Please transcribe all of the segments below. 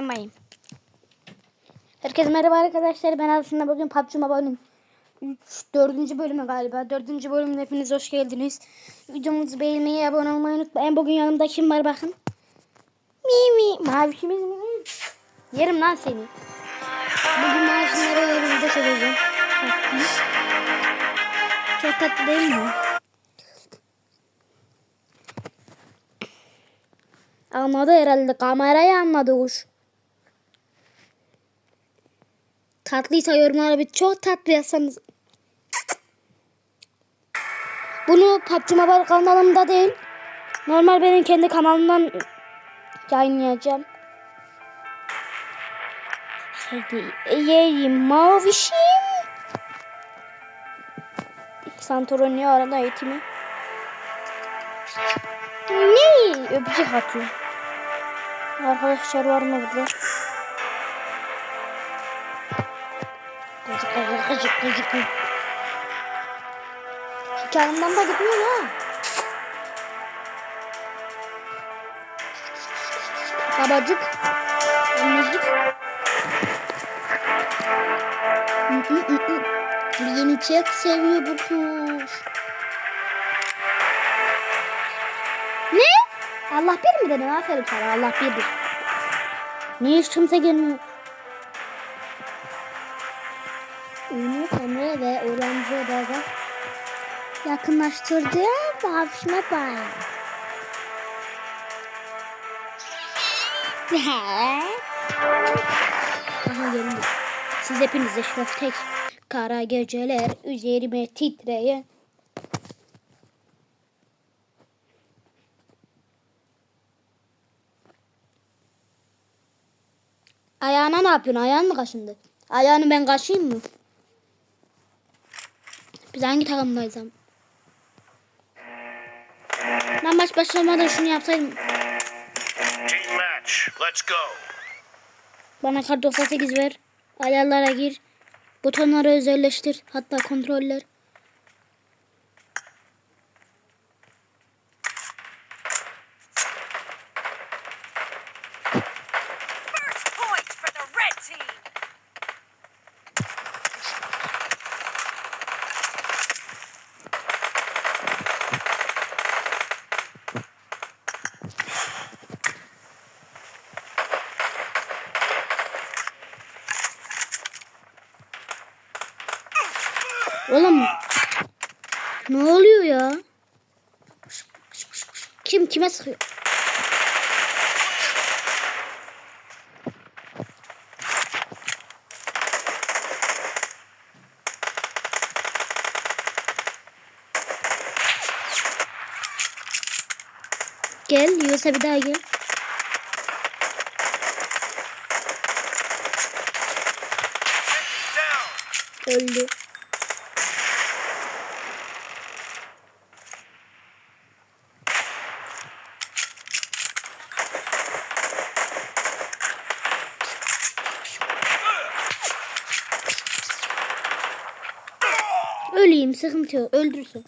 Mayım. Herkese merhaba arkadaşlar. Ben aslında bugün PUBG Mobile'ın 3 4. bölümü galiba. 4. bölümüne hepiniz hoş geldiniz. Videomuzu beğenmeyi, abone olmayı unutmayın. Bugün yanımda kim var bakın. Mimi. Mavişimiz mi? Yerim lan seni. Bugün mavişimlere yerimizde söyleyeceğim. Bakın. Çok tatlı değil mi? Anladı herhalde. Kamerayı anladı kuş. Tatlıysa yorumlara bir çok tatlı yazsanız. Bunu PUBG Mobile kanalımda değil. Normal benim kendi kanalımdan yayınlayacağım. Yerim mavişim. Santorini arada eğitimi. Ne? Öpücük atıyor. Arkadaşlar var mı burada? Gıcık gıcık gıcık gitmiyor ha. Babacık. Hı, hı. Beni çok seviyor bu kuş. Ne? Allah bir mi dedin? Aferin sana. Allah birdir. Niye hiç kimse gelmiyor? Yakınlaştırdı. Bağışma bana. Aha gelin. Siz hepiniz Eşref Tek. Kara geceler üzerime titreyen. Ayağına ne yapıyorsun? Ayağın mı kaşındı? Ayağını ben kaşıyım mı? Biz hangi takımdayız ama? Ben maç başlamadan şunu yapsaydım. Team match. Let's go. Bana kart 98 ver. Ayarlara gir. Butonları özelleştir. Hatta kontroller. Oğlum. Ne oluyor ya? Kim kime sıkıyor? Gel, yiyorsa bir daha gel. Öldü. Sıkıntı yok öldürsün.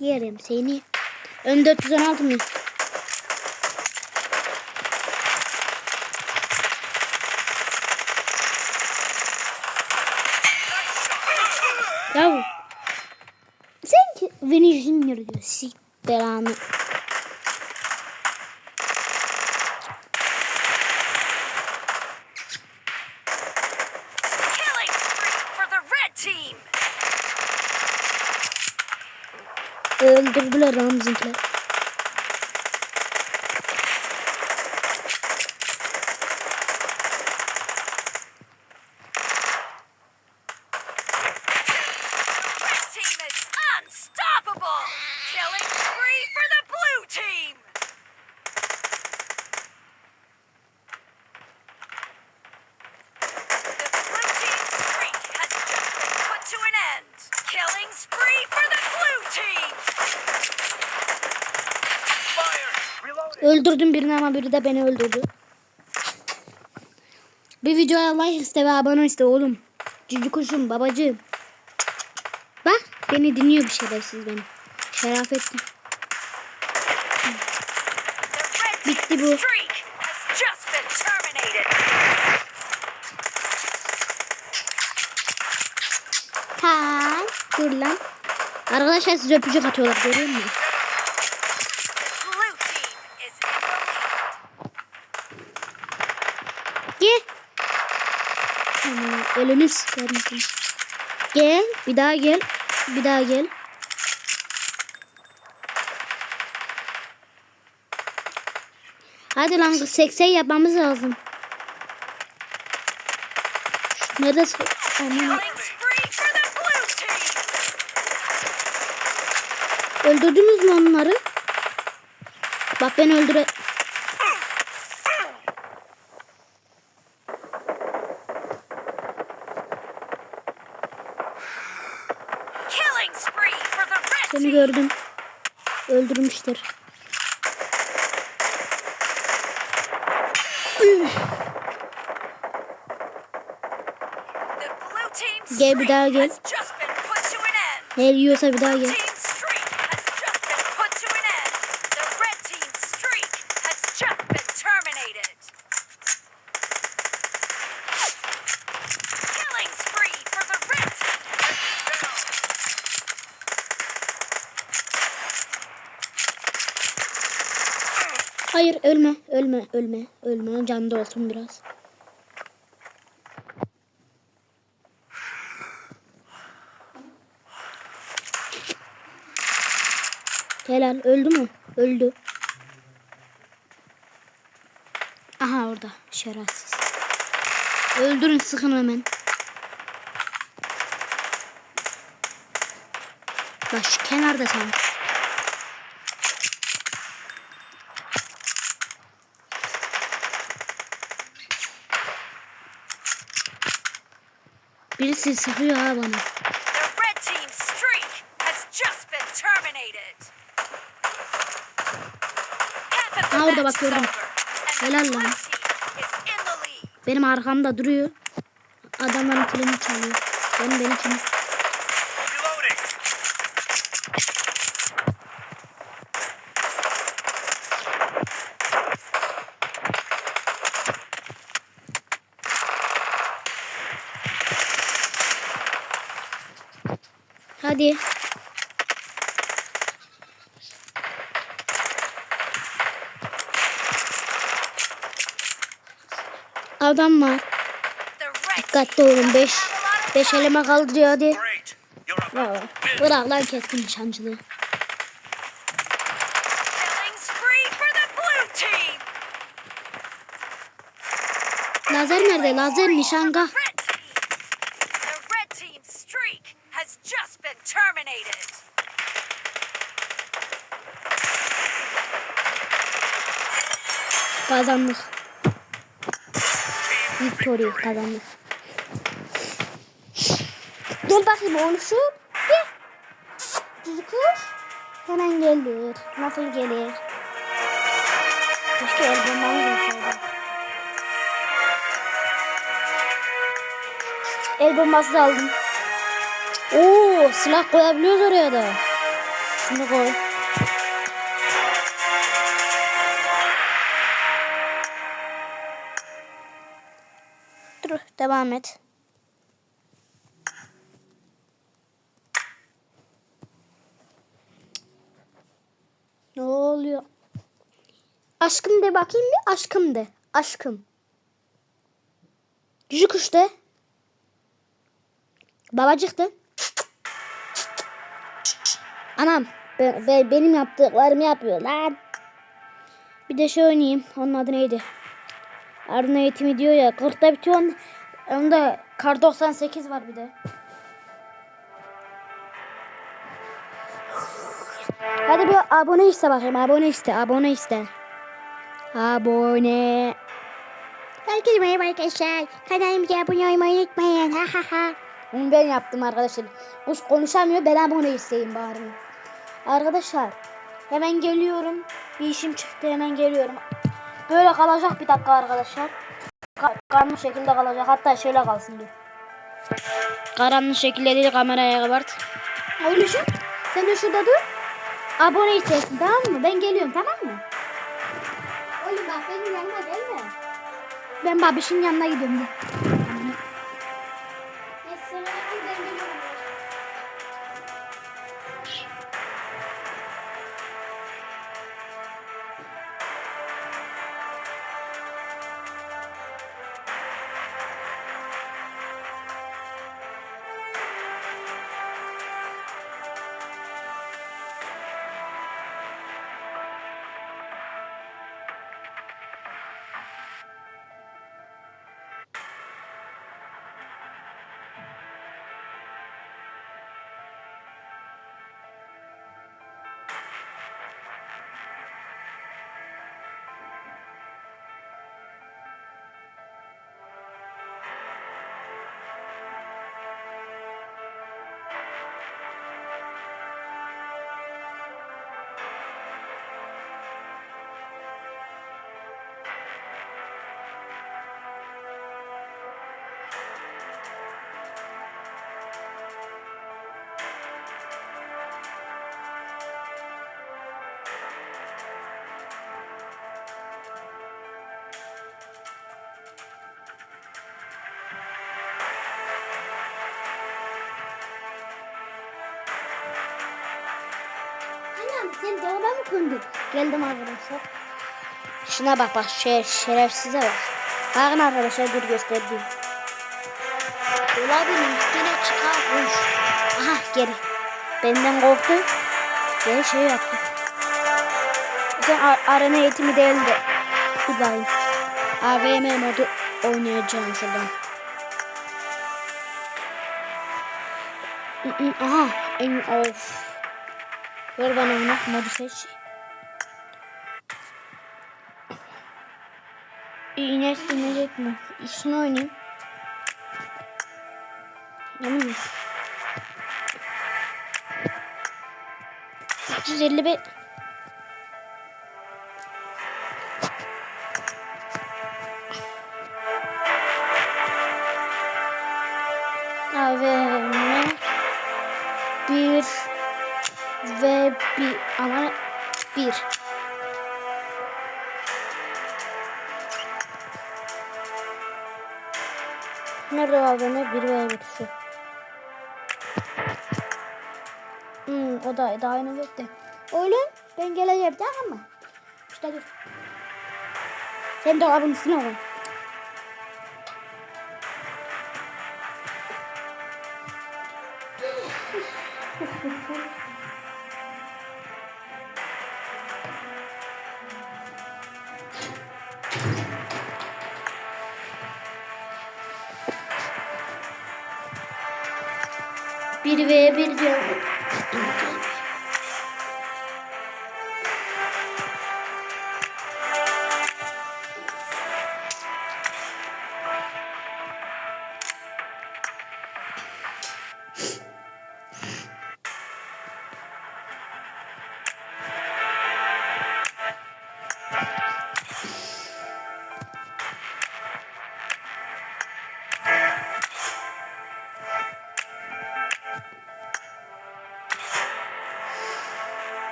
Yerim seni. Ön 416 mı? Ya sen ki Vinny Junior diyor. Sik belanı. Öldürdüler lan. Öldürdüm birini ama biri de beni öldürdü. Bir videoya like iste ve abone iste oğlum. Cici kuşum babacığım. Bak beni dinliyor bir şeyler siz beni. Şerafettin. The red Bitti bu. Ha, dur lan. Arkadaşlar size öpücük atıyorlar görüyor musun? Elini sikerim. Gel. Bir daha gel. Bir daha gel. Hadi lan 80 yapmamız lazım. Nerede? Aman. Öldürdünüz mü onları? Bak ben öldüre... team. gördüm. Öldürmüştür. Gel bir daha gel. Ne yiyorsa bir daha gel. Hayır ölme, ölme, ölme, ölme. Canlı olsun biraz. Helal öldü mü? Öldü. Aha orada şerefsiz. Öldürün sıkın hemen. Bak şu kenarda tam. Birisi sıkıyor ha bana. Ha, orada bak, gördüm. Helal lan. Benim arkamda duruyor. Adamların kilini çalıyor. Benim benim kilim. Hadi. Adam var. Dikkatli olun. doesn't 5 have a lot of 5 time. eleme kaldırıyor hadi. Bravo. Bırak lan keskin nişancılığı. Lazer nerede? Lazer nişanga. Kazandık. Victory kazandık. Gel bakayım oğlum şu. Gel. Çocuk kuş. Hemen gelir. Nasıl gelir? Keşke el bombamı görseydim. El bombası aldım. Oo, silah koyabiliyoruz oraya da. Şunu koy. Devam et. Ne oluyor? Aşkım de bakayım bir. Aşkım de. Aşkım. Cücük kuş de. Babacık de. Anam. be- be- benim yaptıklarımı yapıyor lan. Bir de şey oynayayım. Onun adı neydi? Arna eğitimi diyor ya. 40'ta bitiyor. Onda kar 98 var bir de. Hadi bir abone iste bakayım. Abone iste. Abone iste. Abone. Herkese merhaba arkadaşlar. Kanalımıza abone olmayı unutmayın. Ha ha ha. Bunu ben yaptım arkadaşlar. Kuş konuşamıyor. Ben abone isteyeyim bari. Arkadaşlar. Hemen geliyorum. Bir işim çıktı. Hemen geliyorum. Böyle kalacak bir dakika arkadaşlar. Ka karanlık şekilde kalacak. Hatta şöyle kalsın dur. Karanlık şekilde değil kameraya kabart. Oğluşum sen de şurada dur. Abone istesin tamam mı? Ben geliyorum tamam mı? Oğlum bak benim yanıma gelme. Ben babişin yanına gidiyorum. de. Kondun? Geldim arkadaşlar. Şuna bak bak şer, şerefsize bak. Bakın arkadaşlar dur göstereyim. Dolabın üstüne çıkarmış. Aha geri. Benden korktu. Geri şey yaptı. Sen ar- arena eğitimi değil de. Dur bakayım. AVM modu oynayacağım şuradan. Aha en of. Ver bana onu. Modu seç. İğne inecek mi? Şunu oynayayım. Mi? 355 daha bekle. Oğlum ben geleceğim tamam mı? İşte dur. Sen dolabın üstüne koy. Bir ve bir diyorum.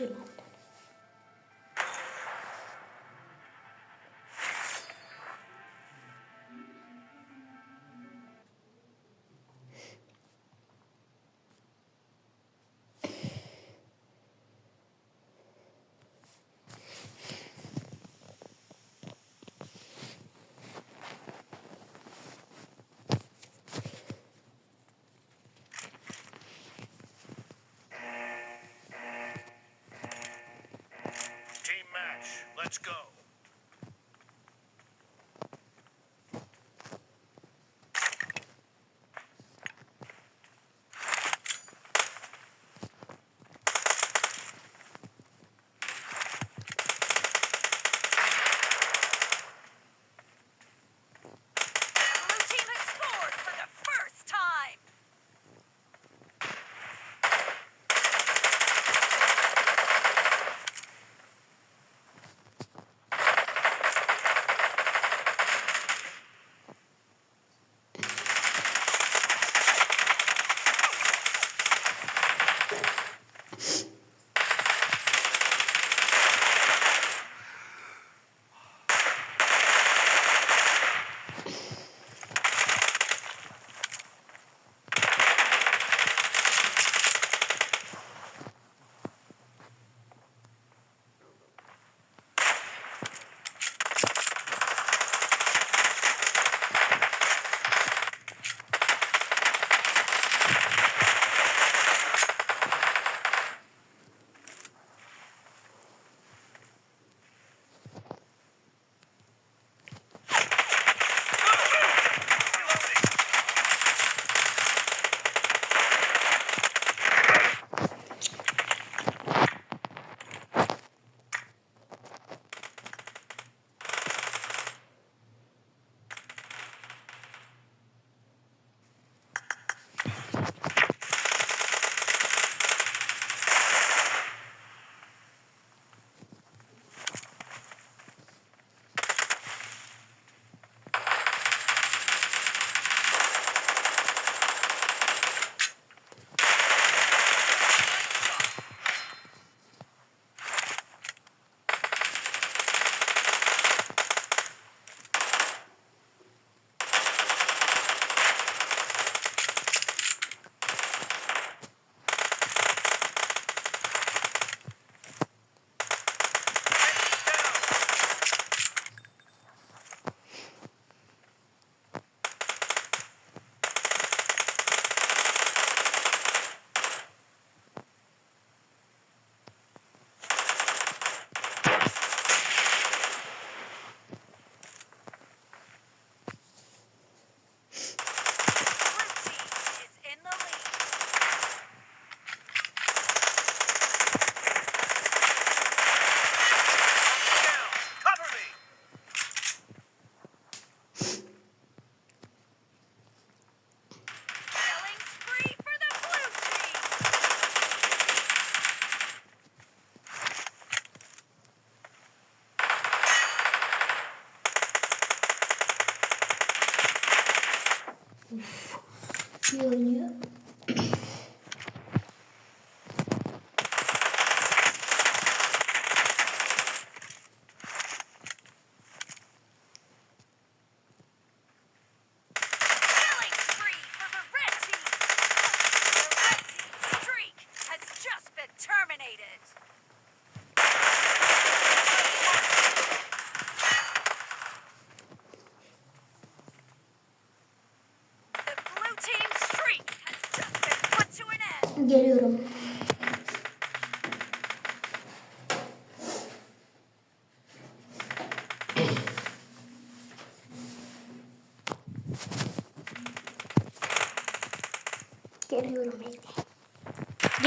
Kim Let's go.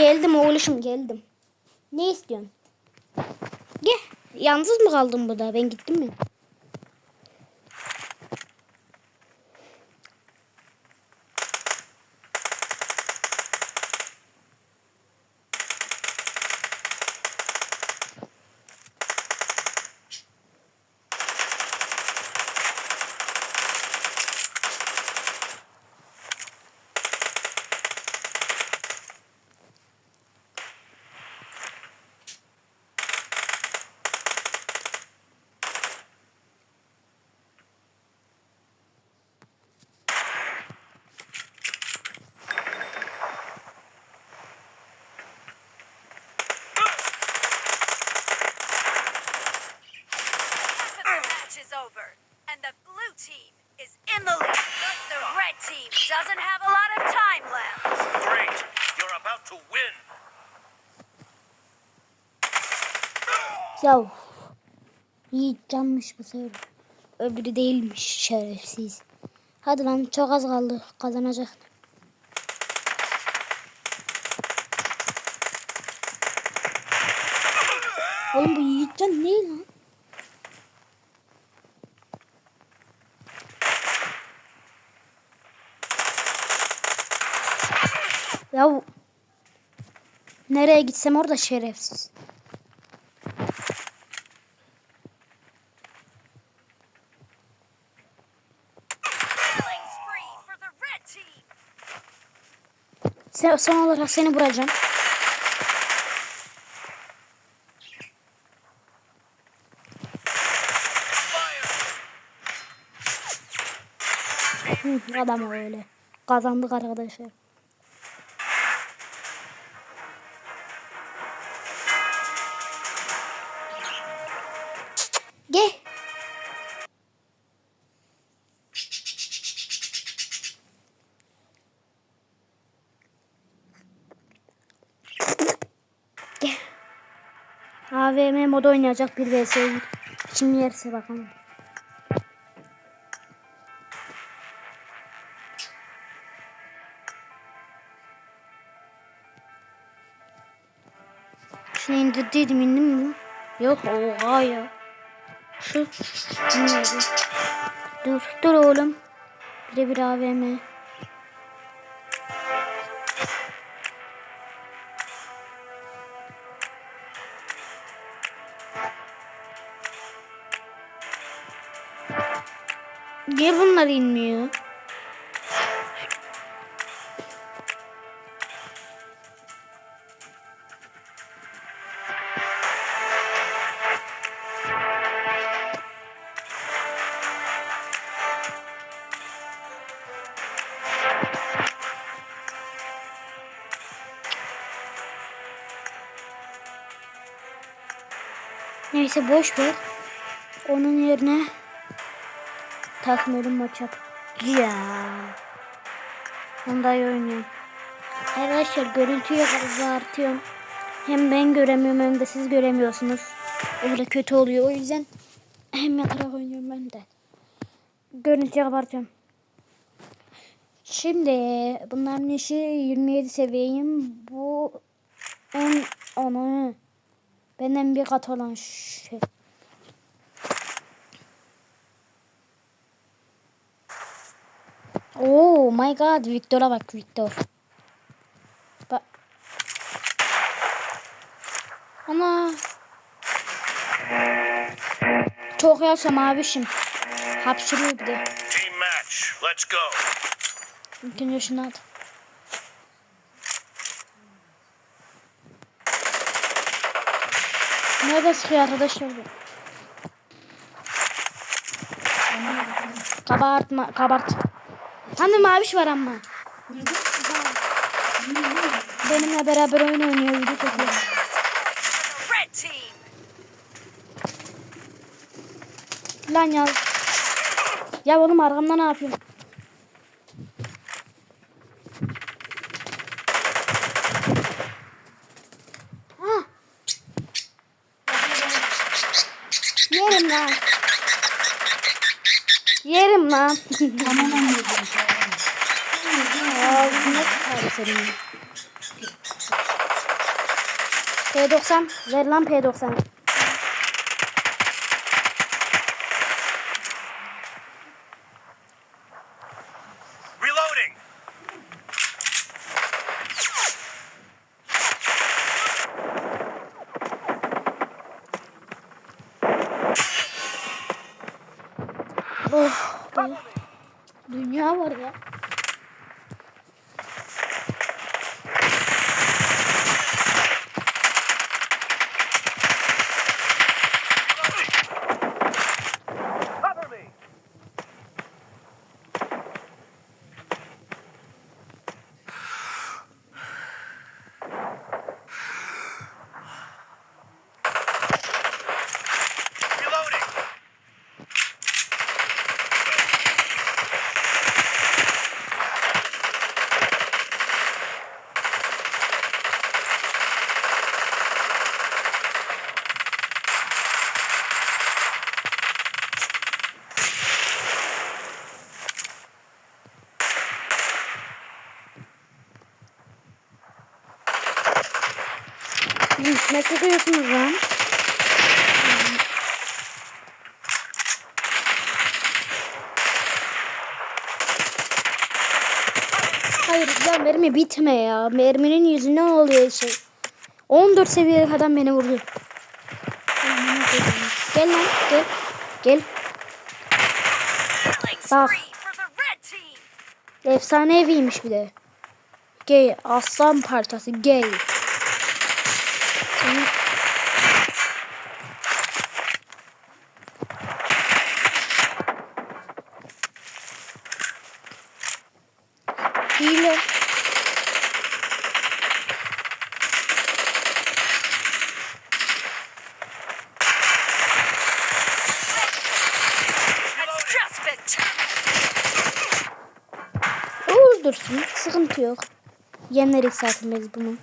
Geldim oğluşum geldim. Ne istiyorsun? Gel. Yalnız mı kaldın burada? Ben gittim mi? Ya Yiğit canmış bu sefer. Öbürü değilmiş şerefsiz. Hadi lan çok az kaldı kazanacak. Oğlum bu Yiğitcan ne lan? Ya nereye gitsem orada şerefsiz. Sen, son olarak seni vuracağım. Adam öyle. Kazandık arkadaşlar. Gel. AVM modu oynayacak bir vs. Kim yerse bakalım. Şunu indirdiydim indi mi? Yok oha ya. Şu? Dur dur oğlum. Bir de bir AVM. Bunlar inmiyor? Neyse boş ver. Onun yerine takmıyorum maç yap. Ya. Onda iyi oynuyorum. Arkadaşlar görüntüyü artıyorum. Hem ben göremiyorum hem de siz göremiyorsunuz. Öyle kötü oluyor. O yüzden hem yatarak oynuyorum ben de. Görüntüyü kapatıyorum. Şimdi bunların işi 27 seviyeyim. Bu 10 onu benden bir kat olan şey. My god Victor'a bak Victor. Bak. Ana. Çok yaşam abişim. Hapşırıyor bir de. Team match. Let's go. İlk önce şunu at. Nerede sıkıyor arkadaşlar bu? Kabartma, kabart. Hani maviş var ama. Benimle beraber oyun oynuyor. Video çekiyor. Lan ya. Ya oğlum arkamda ne yapıyorsun? Ha. Yerim lan. Yerim lan. Ağzına sıkarım senin. P90. Ver lan P90. Ne sıkıyorsunuz lan? Hayır ya mermi bitme ya. Merminin yüzünden oluyor şey. 14 seviyeli adam beni vurdu. Gel lan gel. Gel. Bak. Efsane eviymiş bir de. Gay. Aslan parçası. Gay. Hile. Öldürsün. Sıkıntı yok. Yeneriz zaten biz bunu.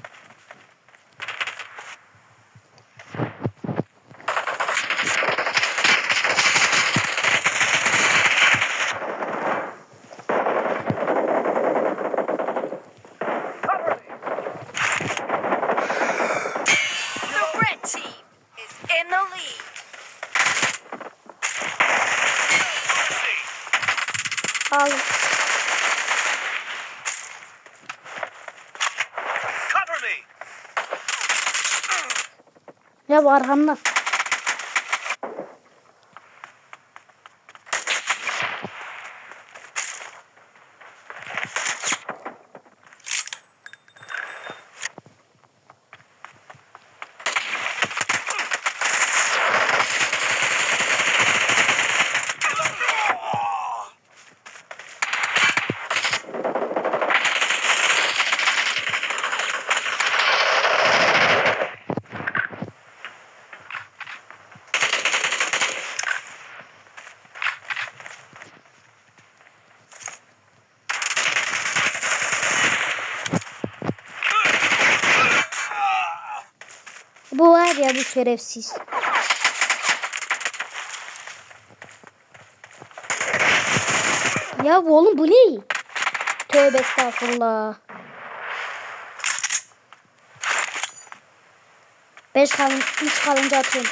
Bu arkamda. Bu var ya bu şerefsiz. Ya bu oğlum bu ne? Tövbe estağfurullah. Beş kalın, üç kalınca atıyorum.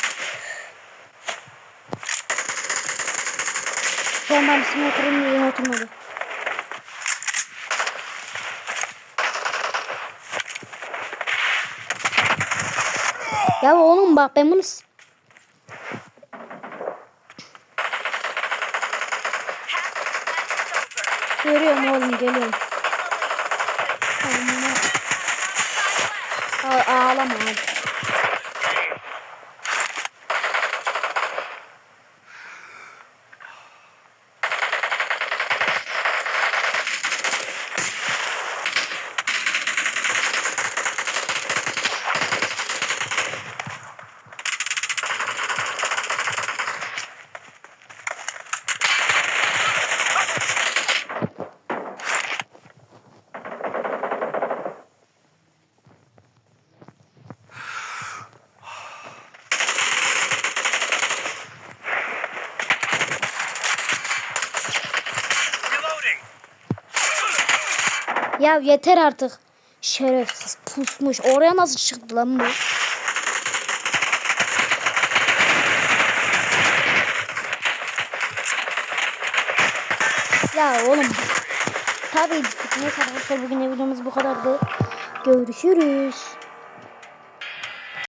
Üstüne oturum yerine oturmadı. Ya oğlum bak ben bunu görüyorum oğlum geliyorum. Ya yeter artık. Şerefsiz pusmuş. Oraya nasıl çıktı lan bu? Ya oğlum. Tabii neyse arkadaşlar bugün videomuz bu kadardı. Görüşürüz.